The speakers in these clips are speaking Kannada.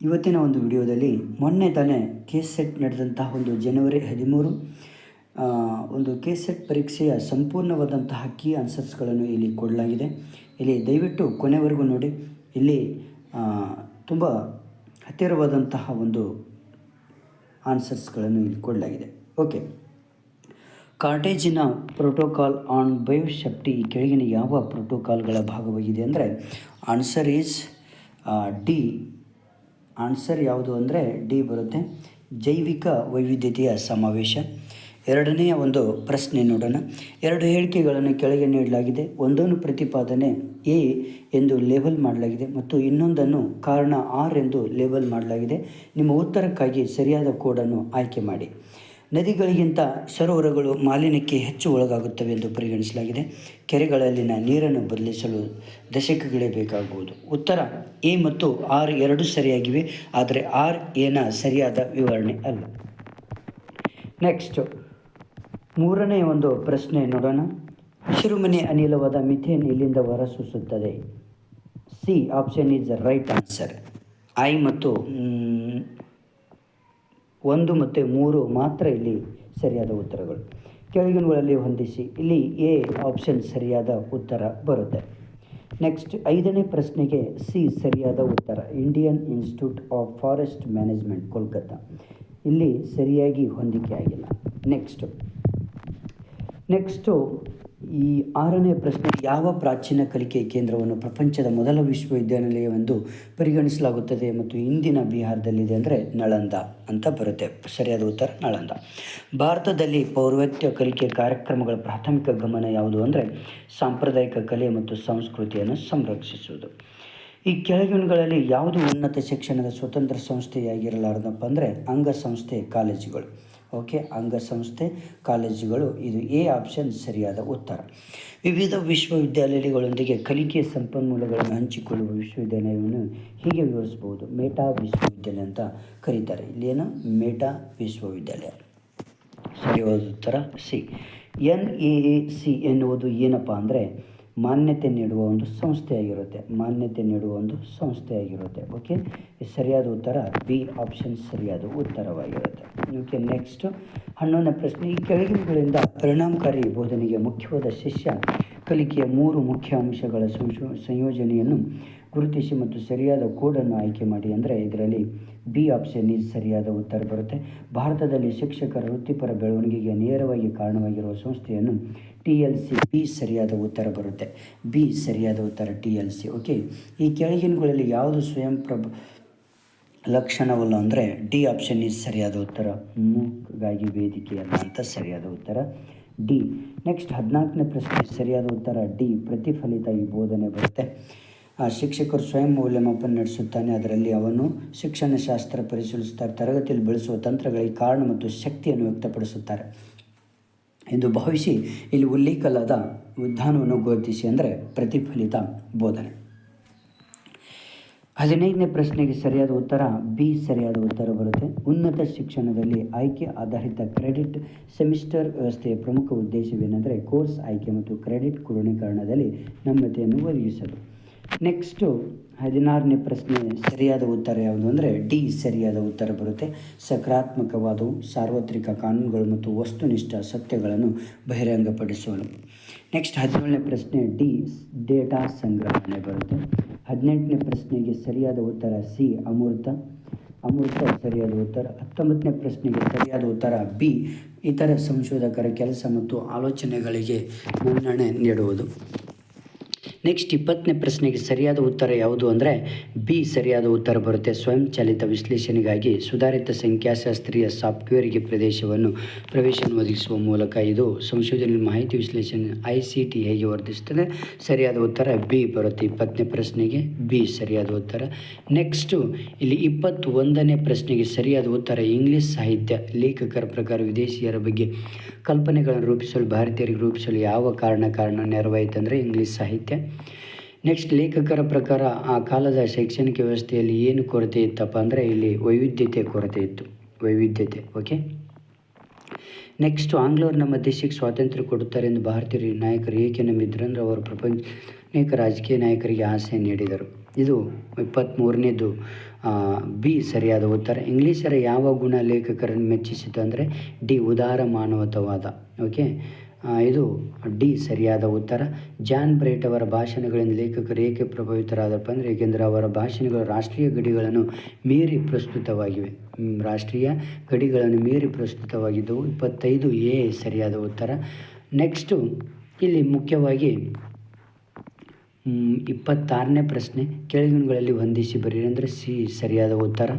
ಇವತ್ತಿನ ಒಂದು ವಿಡಿಯೋದಲ್ಲಿ ಮೊನ್ನೆ ತಾನೇ ಕೆ ಸೆಟ್ ನಡೆದಂತಹ ಒಂದು ಜನವರಿ ಹದಿಮೂರು ಒಂದು ಕೆ ಸೆಟ್ ಪರೀಕ್ಷೆಯ ಸಂಪೂರ್ಣವಾದಂತಹ ಕೀ ಆನ್ಸರ್ಸ್ಗಳನ್ನು ಇಲ್ಲಿ ಕೊಡಲಾಗಿದೆ. ಇಲ್ಲಿ ದಯವಿಟ್ಟು ಕೊನೆವರೆಗೂ ನೋಡಿ. ಇಲ್ಲಿ ತುಂಬ ಹತ್ತಿರವಾದಂತಹ ಒಂದು ಆನ್ಸರ್ಸ್ಗಳನ್ನು ಇಲ್ಲಿ ಕೊಡಲಾಗಿದೆ. ಓಕೆ ಕಾರ್ಟೇಜಿನ ಪ್ರೋಟೋಕಾಲ್ ಆನ್ ಬಯೋಸೆಫ್ಟಿ ಕೆಳಗಿನ ಯಾವ ಪ್ರೋಟೋಕಾಲ್ಗಳ ಭಾಗವಾಗಿದೆ ಅಂದರೆ ಆನ್ಸರ್ ಈಸ್ ಡಿ, ಆನ್ಸರ್ ಯಾವುದು ಅಂದರೆ ಡಿ ಬರುತ್ತೆ. ಜೈವಿಕ ವೈವಿಧ್ಯತೆಯ ಸಮಾವೇಶ. ಎರಡನೆಯ ಒಂದು ಪ್ರಶ್ನೆ ನೋಡೋಣ. ಎರಡು ಹೇಳಿಕೆಗಳನ್ನು ಕೆಳಗೆ ನೀಡಲಾಗಿದೆ. ಒಂದನ್ನು ಪ್ರತಿಪಾದನೆ ಎ ಎಂದು ಲೇಬಲ್ ಮಾಡಲಾಗಿದೆ ಮತ್ತು ಇನ್ನೊಂದನ್ನು ಕಾರಣ ಆರ್ ಎಂದು ಲೇಬಲ್ ಮಾಡಲಾಗಿದೆ. ನಿಮ್ಮ ಉತ್ತರಕ್ಕಾಗಿ ಸರಿಯಾದ ಕೋಡನ್ನು ಆಯ್ಕೆ ಮಾಡಿ. ನದಿಗಳಿಗಿಂತ ಸರೋವರಗಳು ಮಾಲಿನ್ಯಕ್ಕೆ ಹೆಚ್ಚು ಒಳಗಾಗುತ್ತವೆ ಎಂದು ಪರಿಗಣಿಸಲಾಗಿದೆ. ಕೆರೆಗಳಲ್ಲಿನ ನೀರನ್ನು ಬದಲಿಸಲು ದಶಕಗಳೇ ಬೇಕಾಗುವುದು. ಉತ್ತರ ಎ ಮತ್ತು ಆರ್ ಎರಡೂ ಸರಿಯಾಗಿವೆ, ಆದರೆ ಆರ್ ಎನ ಸರಿಯಾದ ವಿವರಣೆ ಅಲ್ಲ. ನೆಕ್ಸ್ಟ್, ಮೂರನೇ ಒಂದು ಪ್ರಶ್ನೆ ನೋಡೋಣ. ಹಸಿರುಮನೆ ಅನಿಲವಾದ ಮಿಥೇನ್ ಇಲ್ಲಿಂದ ಹೊರಸೂಸುತ್ತದೆ? C, option is right answer. I ಮತ್ತು ಒಂದು ಮತ್ತು ಮೂರು ಮಾತ್ರ ಇಲ್ಲಿ ಸರಿಯಾದ ಉತ್ತರಗಳು. ಕೆಳಗಿನಗಳಲ್ಲಿ ಹೊಂದಿಸಿ, ಇಲ್ಲಿ ಎ ಆಪ್ಷನ್ ಸರಿಯಾದ ಉತ್ತರ ಬರುತ್ತೆ. ನೆಕ್ಸ್ಟ್ ಐದನೇ ಪ್ರಶ್ನೆಗೆ ಸಿ ಸರಿಯಾದ ಉತ್ತರ. Indian Institute of Forest Management Kolkata ಇಲ್ಲಿ ಸರಿಯಾಗಿ ಹೊಂದಿಕೆ ಆಗಿಲ್ಲ ನೆಕ್ಸ್ಟು ನೆಕ್ಸ್ಟು ಈ ಆರನೇ ಪ್ರಶ್ನೆ ಯಾವ ಪ್ರಾಚೀನ ಕಲಿಕೆ ಕೇಂದ್ರವನ್ನು ಪ್ರಪಂಚದ ಮೊದಲ ವಿಶ್ವವಿದ್ಯಾನಿಲಯವೆಂದು ಪರಿಗಣಿಸಲಾಗುತ್ತದೆ ಮತ್ತು ಇಂದಿನ ಬಿಹಾರದಲ್ಲಿದೆ ಅಂದರೆ ನಳಂದ ಅಂತ ಬರುತ್ತೆ. ಸರಿಯಾದ ಉತ್ತರ ನಳಂದ. ಭಾರತದಲ್ಲಿ ಪೌರ್ವತ್ಯ ಕಲಿಕೆ ಕಾರ್ಯಕ್ರಮಗಳ ಪ್ರಾಥಮಿಕ ಗಮನ ಯಾವುದು ಅಂದರೆ ಸಾಂಪ್ರದಾಯಿಕ ಕಲೆ ಮತ್ತು ಸಂಸ್ಕೃತಿಯನ್ನು ಸಂರಕ್ಷಿಸುವುದು. ಈ ಕೆಳಗಿನಗಳಲ್ಲಿ ಯಾವುದು ಉನ್ನತ ಶಿಕ್ಷಣದ ಸ್ವತಂತ್ರ ಸಂಸ್ಥೆಯಾಗಿರಲಾರದಪ್ಪ ಅಂದರೆ ಅಂಗಸಂಸ್ಥೆ ಕಾಲೇಜುಗಳು. ಓಕೆ, ಅಂಗಸಂಸ್ಥೆ, ಕಾಲೇಜುಗಳು, ಇದು ಎ ಆಪ್ಷನ್ ಸರಿಯಾದ ಉತ್ತರ. ವಿವಿಧ ವಿಶ್ವವಿದ್ಯಾಲಯಗಳೊಂದಿಗೆ ಕಲಿಕೆಯ ಸಂಪನ್ಮೂಲಗಳನ್ನು ಹಂಚಿಕೊಳ್ಳುವ ವಿಶ್ವವಿದ್ಯಾಲಯವನ್ನು ಹೀಗೆ ವಿವರಿಸಬಹುದು. ಮೇಟಾ ವಿಶ್ವವಿದ್ಯಾಲಯ ಅಂತ ಕರೀತಾರೆ. ಇಲ್ಲೇನು? ಮೇಟಾ ವಿಶ್ವವಿದ್ಯಾಲಯ. ಸರಿಯಾದ ಉತ್ತರ ಸಿ. ಎನ್ ಎ ಸಿ ಎನ್ನುವುದು ಏನಪ್ಪ ಅಂದರೆ ಮಾನ್ಯತೆ ನೀಡುವ ಒಂದು ಸಂಸ್ಥೆಯಾಗಿರುತ್ತೆ. ಮಾನ್ಯತೆ ನೀಡುವ ಒಂದು ಸಂಸ್ಥೆಯಾಗಿರುತ್ತೆ. ಓಕೆ ಸರಿಯಾದ ಉತ್ತರ ಬಿ ಆಪ್ಷನ್ ಸರಿಯಾದ ಉತ್ತರವಾಗಿರುತ್ತೆ. ಓಕೆ ನೆಕ್ಸ್ಟ್ ಹನ್ನೊಂದನೇ ಪ್ರಶ್ನೆ. ಈ ಕೆಳಗಿನಗಳಿಂದ ಪರಿಣಾಮಕಾರಿ ಬೋಧನೆಗೆ ಮುಖ್ಯವಾದ ಶಿಷ್ಯ ಕಲಿಕೆಯ ಮೂರು ಮುಖ್ಯ ಅಂಶಗಳ ಸಂಯೋಜನೆಯನ್ನು ಗುರುತಿಸಿ ಮತ್ತು ಸರಿಯಾದ ಕೋಡನ್ನು ಆಯ್ಕೆ ಮಾಡಿ ಅಂದರೆ ಇದರಲ್ಲಿ ಬಿ ಆಪ್ಷನ್ ಈಸ್ ಸರಿಯಾದ ಉತ್ತರ ಬರುತ್ತೆ. ಭಾರತದಲ್ಲಿ ಶಿಕ್ಷಕರ ವೃತ್ತಿಪರ ಬೆಳವಣಿಗೆಗೆ ನೇರವಾಗಿ ಕಾರಣವಾಗಿರುವ ಸಂಸ್ಥೆಯನ್ನು ಟಿ ಎಲ್ ಸಿ, ಬಿ ಸರಿಯಾದ ಉತ್ತರ ಬರುತ್ತೆ. ಬಿ ಸರಿಯಾದ ಉತ್ತರ ಟಿ ಎಲ್ ಸಿ. ಓಕೆ ಈ ಕೆಳಗಿನಗಳಲ್ಲಿ ಯಾವುದು ಸ್ವಯಂ ಪ್ರಭ ಲಕ್ಷಣವಲ್ಲ ಅಂದರೆ ಡಿ ಆಪ್ಷನ್ ಈಸ್ ಸರಿಯಾದ ಉತ್ತರ. ಮೂಕ್ಗಾಗಿ ವೇದಿಕೆಯಲ್ಲ ಅಂತ ಸರಿಯಾದ ಉತ್ತರ. ಡಿ ನೆಕ್ಸ್ಟ್ ಹದಿನಾಲ್ಕನೇ ಪ್ರಶ್ನೆ ಸರಿಯಾದ ಉತ್ತರ. ಡಿ ಪ್ರತಿಫಲಿತ ಈ ಬೋಧನೆ ಬರುತ್ತೆ. ಆ ಶಿಕ್ಷಕರು ಸ್ವಯಂ ಮೌಲ್ಯಮಾಪನ ನಡೆಸುತ್ತಾನೆ. ಅದರಲ್ಲಿ ಅವನು ಶಿಕ್ಷಣ ಶಾಸ್ತ್ರ ಪರಿಶೀಲಿಸುತ್ತಾರೆ ತರಗತಿಯಲ್ಲಿ ಬೆಳೆಸುವ ತಂತ್ರಗಳಿಗೆ ಕಾರಣ ಮತ್ತು ಶಕ್ತಿಯನ್ನು ವ್ಯಕ್ತಪಡಿಸುತ್ತಾರೆ. ಎಂದು ಭಾವಿಸಿ ಇಲ್ಲಿ ಉಲ್ಲೇಖಲಾದ ವಿಧಾನವನ್ನು ಗುರುತಿಸಿ ಅಂದರೆ ಪ್ರತಿಫಲಿತ ಬೋಧನೆ. ಹದಿನೈದನೇ ಪ್ರಶ್ನೆಗೆ ಸರಿಯಾದ ಉತ್ತರ, ಬಿ ಸರಿಯಾದ ಉತ್ತರ ಬರುತ್ತೆ. ಉನ್ನತ ಶಿಕ್ಷಣದಲ್ಲಿ ಆಯ್ಕೆ ಆಧಾರಿತ ಕ್ರೆಡಿಟ್ ಸೆಮಿಸ್ಟರ್ ವ್ಯವಸ್ಥೆಯ ಪ್ರಮುಖ ಉದ್ದೇಶವೇನೆಂದರೆ ಕೋರ್ಸ್ ಆಯ್ಕೆ ಮತ್ತು ಕ್ರೆಡಿಟ್ ಕ್ರೋಢೀಕರಣದಲ್ಲಿ ನಮ್ಯತೆಯನ್ನು ಒದಗಿಸಲು. ನೆಕ್ಸ್ಟು ಹದಿನಾರನೇ ಪ್ರಶ್ನೆ ಸರಿಯಾದ ಉತ್ತರ ಯಾವುದು ಅಂದರೆ ಡಿ ಸರಿಯಾದ ಉತ್ತರ ಬರುತ್ತೆ. ಸಕಾರಾತ್ಮಕವಾದವು, ಸಾರ್ವತ್ರಿಕ ಕಾನೂನುಗಳು ಮತ್ತು ವಸ್ತುನಿಷ್ಠ ಸತ್ಯಗಳನ್ನು ಬಹಿರಂಗಪಡಿಸುವನು ನೆಕ್ಸ್ಟ್ ಹದಿನೇಳನೇ ಪ್ರಶ್ನೆ ಡಿ ಡೇಟಾ ಸಂಗ್ರಹಣೆ ಬರುತ್ತೆ. ಹದಿನೆಂಟನೇ ಪ್ರಶ್ನೆಗೆ ಸರಿಯಾದ ಉತ್ತರ ಸಿ ಅಮೂರ್ತ. ಅಮೂರ್ತ ಸರಿಯಾದ ಉತ್ತರ. ಹತ್ತೊಂಬತ್ತನೇ ಪ್ರಶ್ನೆಗೆ ಸರಿಯಾದ ಉತ್ತರ ಬಿ ಇತರ ಸಂಶೋಧಕರ ಕೆಲಸ ಮತ್ತು ಆಲೋಚನೆಗಳಿಗೆ ಮುನ್ನಣೆ ನೀಡುವುದು. ನೆಕ್ಸ್ಟ್ ಇಪ್ಪತ್ತನೇ ಪ್ರಶ್ನೆಗೆ ಸರಿಯಾದ ಉತ್ತರ ಯಾವುದು ಅಂದರೆ ಬಿ ಸರಿಯಾದ ಉತ್ತರ ಬರುತ್ತೆ. ಸ್ವಯಂಚಾಲಿತ ವಿಶ್ಲೇಷಣೆಗಾಗಿ ಸುಧಾರಿತ ಸಂಖ್ಯಾಶಾಸ್ತ್ರೀಯ ಸಾಫ್ಟ್ವೇರ್ಗೆ ಪ್ರದೇಶವನ್ನು ಪ್ರವೇಶವನ್ನು ಒದಗಿಸುವ ಮೂಲಕ ಇದು ಸಂಶೋಧನೆ ಮಾಹಿತಿ ವಿಶ್ಲೇಷಣೆ ಐ ಸಿ ಟಿ ಹೇಗೆ ವರ್ಧಿಸುತ್ತದೆ? ಸರಿಯಾದ ಉತ್ತರ ಬಿ ಬರುತ್ತೆ ಇಪ್ಪತ್ತನೇ ಪ್ರಶ್ನೆಗೆ. ಬಿ ಸರಿಯಾದ ಉತ್ತರ. ನೆಕ್ಸ್ಟು ಇಲ್ಲಿ ಇಪ್ಪತ್ತೊಂದನೇ ಪ್ರಶ್ನೆಗೆ ಸರಿಯಾದ ಉತ್ತರ ಇಂಗ್ಲಿಷ್ ಸಾಹಿತ್ಯ. ಲೇಖಕರ ಪ್ರಕಾರ ವಿದೇಶಿಯರ ಬಗ್ಗೆ ಕಲ್ಪನೆಗಳನ್ನು ರೂಪಿಸಲು, ಭಾರತೀಯರಿಗೆ ರೂಪಿಸಲು ಯಾವ ಕಾರಣ ಕಾರಣ ನೆರವಾಯಿತು ಅಂದರೆ ಇಂಗ್ಲಿಷ್ ಸಾಹಿತ್ಯ. ನೆಕ್ಸ್ಟ್ ಲೇಖಕರ ಪ್ರಕಾರ ಆ ಕಾಲದ ಶೈಕ್ಷಣಿಕ ವ್ಯವಸ್ಥೆಯಲ್ಲಿ ಏನು ಕೊರತೆ ಇತ್ತಪ್ಪ ಅಂದರೆ ಇಲ್ಲಿ ವೈವಿಧ್ಯತೆ ಕೊರತೆ ಇತ್ತು. ವೈವಿಧ್ಯತೆ ಓಕೆ ನೆಕ್ಸ್ಟ್ ಆಂಗ್ಲವರು ನಮ್ಮ ದೇಶಕ್ಕೆ ಸ್ವಾತಂತ್ರ್ಯ ಕೊಡುತ್ತಾರೆ ಎಂದು ಭಾರತೀಯ ನಾಯಕರು ಏಕೆ ನಂಬಿದ್ರು ಅಂದರೆ ಅವರು ಪ್ರಪಂಚ, ಅನೇಕ ರಾಜಕೀಯ ನಾಯಕರಿಗೆ ಆಸೆ ನೀಡಿದರು. ಇದು ಇಪ್ಪತ್ತ್ಮೂರನೇದು ಬಿ ಸರಿಯಾದ ಉತ್ತರ. ಇಂಗ್ಲೀಷರ ಯಾವ ಗುಣ ಲೇಖಕರನ್ನು ಮೆಚ್ಚಿಸಿತು ಅಂದರೆ ಡಿ ಉದಾರ ಮಾನವತವಾದ ಓಕೆ ಇದು ಡಿ ಸರಿಯಾದ ಉತ್ತರ. ಜಾನ್ ಬ್ರೇಟ್ ಅವರ ಭಾಷಣಗಳಿಂದ ಲೇಖಕರು ಏಕೆ ಪ್ರಭಾವಿತರಾದಪ್ಪ ಅಂದರೆ, ಏಕೆಂದರೆ ಅವರ ಭಾಷಣಗಳು ರಾಷ್ಟ್ರೀಯ ಗಡಿಗಳನ್ನು ಮೀರಿ ಪ್ರಸ್ತುತವಾಗಿವೆ. ರಾಷ್ಟ್ರೀಯ ಗಡಿಗಳನ್ನು ಮೀರಿ ಪ್ರಸ್ತುತವಾಗಿದ್ದವು. ಇಪ್ಪತ್ತೈದು ಎ ಸರಿಯಾದ ಉತ್ತರ. ನೆಕ್ಸ್ಟು ಇಲ್ಲಿ ಮುಖ್ಯವಾಗಿ ಇಪ್ಪತ್ತಾರನೇ ಪ್ರಶ್ನೆ. ಕೆಳಗಿನಗಳಲ್ಲಿ ಹೊಂದಿಸಿ ಬರೀರಿ ಅಂದರೆ ಸಿ ಸರಿಯಾದ ಉತ್ತರ.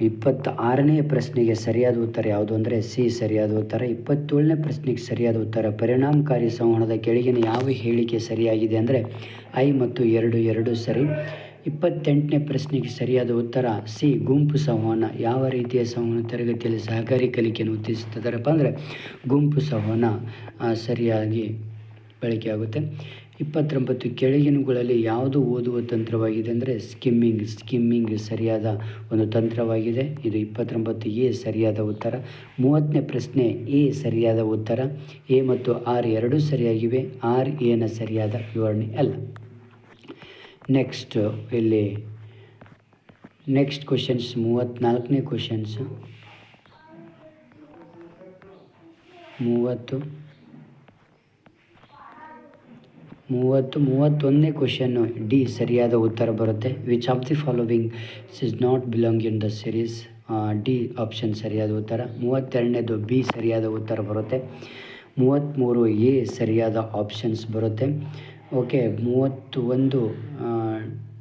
ಇಪ್ಪತ್ತ ಆರನೇ ಪ್ರಶ್ನೆಗೆ ಸರಿಯಾದ ಉತ್ತರ ಯಾವುದು ಅಂದರೆ ಸಿ, ಸರಿಯಾದ ಉತ್ತರ. ಇಪ್ಪತ್ತೇಳನೇ ಪ್ರಶ್ನೆಗೆ ಸರಿಯಾದ ಉತ್ತರ, ಪರಿಣಾಮಕಾರಿ ಸಂವಹನದ ಕೆಳಗಿನ ಯಾವ ಹೇಳಿಕೆ ಸರಿಯಾಗಿದೆ ಅಂದರೆ ಐ ಮತ್ತು ಎರಡು ಎರಡು ಸರಿ. ಇಪ್ಪತ್ತೆಂಟನೇ ಪ್ರಶ್ನೆಗೆ ಸರಿಯಾದ ಉತ್ತರ, ಸಿ, ಗುಂಪು ಸಂವಹನ, ಯಾವ ರೀತಿಯ ಸಂವಹನ ತರಗತಿಯಲ್ಲಿ ಸಹಕಾರಿ ಕಲಿಕೆಯನ್ನು ಉತ್ತೇಜಿಸ್ತಿದ್ದಾರಪ್ಪ ಅಂದರೆ ಗುಂಪು ಸಂವಹನ ಸರಿಯಾಗಿ ಬಳಕೆಯಾಗುತ್ತೆ. ಇಪ್ಪತ್ತೊಂಬತ್ತು ಕೆಳಗಿನಗಳಲ್ಲಿ ಯಾವುದು ಓದುವ ತಂತ್ರವಾಗಿದೆ ಅಂದರೆ ಸ್ಕಿಮ್ಮಿಂಗ್ ಸ್ಕಿಮ್ಮಿಂಗ್ ಸರಿಯಾದ ಒಂದು ತಂತ್ರವಾಗಿದೆ. ಇದು ಇಪ್ಪತ್ತೊಂಬತ್ತು ಎ ಸರಿಯಾದ ಉತ್ತರ. ಮೂವತ್ತನೇ ಪ್ರಶ್ನೆ, ಎ ಸರಿಯಾದ ಉತ್ತರ. ಎ ಮತ್ತು ಆರ್ ಎರಡೂ ಸರಿಯಾಗಿವೆ. ಆರ್ ಎನ ಸರಿಯಾದ ವಿವರಣೆ ಅಲ್ಲ. ನೆಕ್ಸ್ಟ್ ಇಲ್ಲಿ ನೆಕ್ಸ್ಟ್ ಕ್ವಶನ್ಸ್ ಮೂವತ್ತ್ನಾಲ್ಕನೇ ಕ್ವಶನ್ಸು ಮೂವತ್ತು. ಮೂವತ್ತು, ಮೂವತ್ತೊಂದನೇ ಕ್ವಶನ್ನು ಡಿ ಸರಿಯಾದ ಉತ್ತರ ಬರುತ್ತೆ. Which of the following is not belong in the series D option ಸರಿಯಾದ ಉತ್ತರ. ಮೂವತ್ತೆರಡನೇದು ಬಿ ಸರಿಯಾದ ಉತ್ತರ ಬರುತ್ತೆ. ಮೂವತ್ತ್ಮೂರು ಎ ಸರಿಯಾದ ಆಪ್ಷನ್ಸ್ ಬರುತ್ತೆ. ಓಕೆ ಮೂವತ್ತು ಒಂದು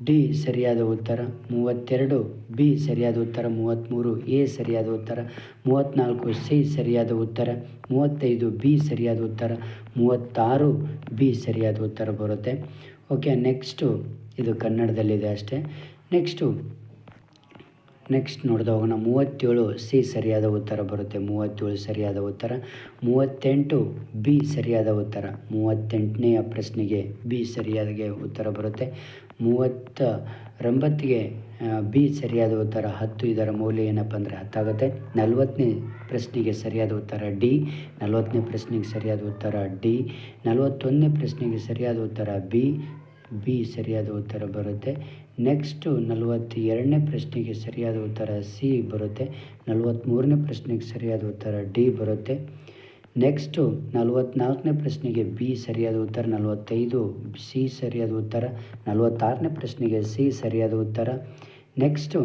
ಡಿ ಸರಿಯಾದ ಉತ್ತರ, ಮೂವತ್ತೆರಡು, ಬಿ ಸರಿಯಾದ ಉತ್ತರ ಮೂವತ್ತ್ಮೂರು ಎ ಸರಿಯಾದ ಉತ್ತರ ಮೂವತ್ತ್ನಾಲ್ಕು ಸಿ ಸರಿಯಾದ ಉತ್ತರ, ಮೂವತ್ತೈದು, ಬಿ ಸರಿಯಾದ ಉತ್ತರ, ಮೂವತ್ತಾರು, ಬಿ ಸರಿಯಾದ ಉತ್ತರ ಬರುತ್ತೆ. ಓಕೆ, ನೆಕ್ಸ್ಟು, ಇದು ಕನ್ನಡದಲ್ಲಿದೆ ಅಷ್ಟೇ. ನೆಕ್ಸ್ಟು, ನೆಕ್ಸ್ಟ್ ನೋಡಿದಾಗ ಹೋಗೋಣ. ಮೂವತ್ತೇಳು, ಸಿ ಸರಿಯಾದ ಉತ್ತರ ಬರುತ್ತೆ. ಮೂವತ್ತೇಳು ಸರಿಯಾದ ಉತ್ತರ, ಮೂವತ್ತೆಂಟು, ಬಿ ಸರಿಯಾದ ಉತ್ತರ ಮೂವತ್ತೆಂಟನೆಯ ಪ್ರಶ್ನೆಗೆ ಬಿ ಸರಿಯಾದಗೆ ಉತ್ತರ ಬರುತ್ತೆ. ಮೂವತ್ತ ರಂಬತ್ತಿಗೆ ಬಿ ಸರಿಯಾದ ಉತ್ತರ ಹತ್ತು, ಇದರ ಮೌಲ್ಯ ಏನಪ್ಪ ಅಂದರೆ ಹತ್ತಾಗುತ್ತೆ. ನಲವತ್ತನೇ ಪ್ರಶ್ನೆಗೆ ಸರಿಯಾದ ಉತ್ತರ ಡಿ, ನಲವತ್ತನೇ ಪ್ರಶ್ನೆಗೆ ಸರಿಯಾದ ಉತ್ತರ ಡಿ, ನಲವತ್ತೊಂದನೇ ಪ್ರಶ್ನೆಗೆ ಸರಿಯಾದ ಉತ್ತರ ಬಿ ಬಿ ಸರಿಯಾದ ಉತ್ತರ ಬರುತ್ತೆ. ನೆಕ್ಸ್ಟು ನಲವತ್ತೆರಡನೇ ಪ್ರಶ್ನೆಗೆ ಸರಿಯಾದ ಉತ್ತರ ಸಿ ಬರುತ್ತೆ. ನಲವತ್ತ್ಮೂರನೇ ಪ್ರಶ್ನೆಗೆ ಸರಿಯಾದ ಉತ್ತರ ಡಿ ಬರುತ್ತೆ. ನೆಕ್ಸ್ಟು ನಲವತ್ತ್ನಾಲ್ಕನೇ ಪ್ರಶ್ನೆಗೆ ಬಿ ಸರಿಯಾದ ಉತ್ತರ, ನಲವತ್ತೈದು ಸಿ ಸರಿಯಾದ ಉತ್ತರ, ನಲವತ್ತಾರನೇ ಪ್ರಶ್ನೆಗೆ ಸಿ ಸರಿಯಾದ ಉತ್ತರ. ನೆಕ್ಸ್ಟು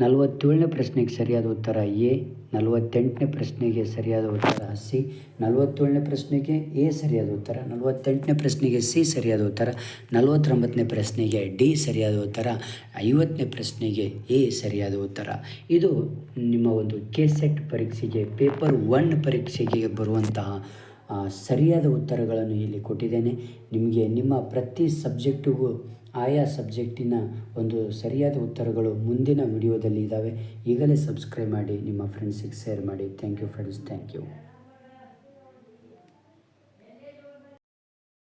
ನಲವತ್ತೇಳನೇ ಪ್ರಶ್ನೆಗೆ ಸರಿಯಾದ ಉತ್ತರ ಎ ನಲವತ್ತೆಂಟನೇ ಪ್ರಶ್ನೆಗೆ ಸರಿಯಾದ ಉತ್ತರ ಸಿ, ನಲವತ್ತೇಳನೇ ಪ್ರಶ್ನೆಗೆ ಎ ಸರಿಯಾದ ಉತ್ತರ, ನಲವತ್ತೆಂಟನೇ ಪ್ರಶ್ನೆಗೆ ಸಿ ಸರಿಯಾದ ಉತ್ತರ, ನಲವತ್ತೊಂಬತ್ತನೇ ಪ್ರಶ್ನೆಗೆ ಡಿ ಸರಿಯಾದ ಉತ್ತರ, ಐವತ್ತನೇ ಪ್ರಶ್ನೆಗೆ ಎ ಸರಿಯಾದ ಉತ್ತರ. ಇದು ನಿಮ್ಮ ಒಂದು ಕೆ ಸೆಟ್ ಪರೀಕ್ಷೆಗೆ, ಪೇಪರ್ ಒನ್ ಪರೀಕ್ಷೆಗೆ ಬರುವಂತಹ ಸರಿಯಾದ ಉತ್ತರಗಳನ್ನು ಇಲ್ಲಿ ಕೊಟ್ಟಿದ್ದೇನೆ. ನಿಮಗೆ ನಿಮ್ಮ ಪ್ರತಿ ಸಬ್ಜೆಕ್ಟಿಗೂ ಆಯಾ ಸಬ್ಜೆಕ್ಟಿನ ಒಂದು ಸರಿಯಾದ ಉತ್ತರಗಳು ಮುಂದಿನ ವಿಡಿಯೋದಲ್ಲಿ ಇದ್ದಾವೆ ಈಗಲೇ ಸಬ್ಸ್ಕ್ರೈಬ್ ಮಾಡಿ, ನಿಮ್ಮ ಫ್ರೆಂಡ್ಸಿಗೆ ಶೇರ್ ಮಾಡಿ. Thank you friends thank you